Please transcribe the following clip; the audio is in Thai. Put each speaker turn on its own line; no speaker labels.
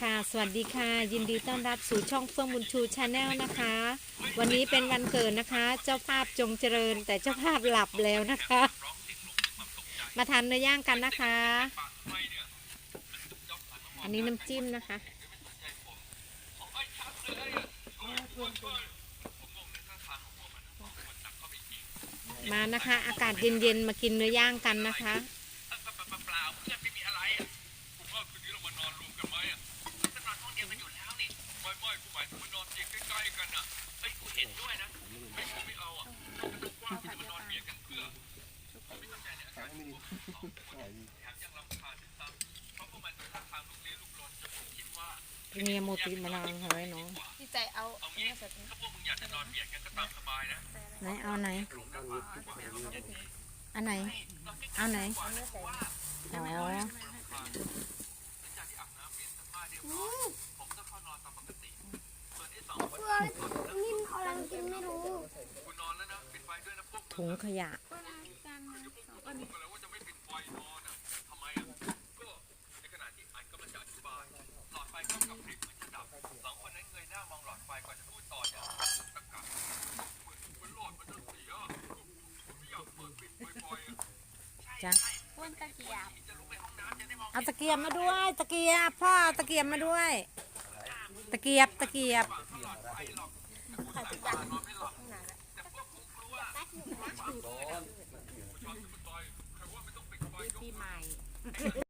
ค่ะ สวัสดีค่ะ ยินดีต้อนรับสู่ช่องเฟื่องบุญชูชาแนลนะคะ วันนี้เป็นวันเกิดนะคะ เจ้าภาพจงเจริญ แต่เจ้าภาพหลับแล้วนะคะ มาทานเนื้อย่างกันนะคะ อันนี้น้ำจิ้มนะคะมานะคะ อากาศเย็นๆ มากินเนื้อย่างกันนะคะ
จนผมคิดว่า
เมียโมติมานานเฮ้ยน้อง
ที่ใจเอา
เอางี้ถ้าพวกมึงอยากจะนอนเบียดกันก็ตามสบายนะ
ไหนเอาไหนอันไหนเอาไหนอ๋อ
หลังจากที่อาบน้ำเปลี่ยนเสื้อผ้าเรียบร้อยผมก็เข้านอนตามปกติส่วนไอ้สองคน
นิ่มเขาลังกินไม่รู้
กูนอนแล้วนะปิดไฟด้วยนะพวกมึง
ถุงขยะ
จ้ะอ้
วนตะเกีย
บ
จะลุกไปห้องน้ำจะได้มอง
เอาตะเกียบมาด้วย ตะเกียบพ่อตะเกียบมาด้วย ตะเกียบตะเกียบ
แต่พวกผมก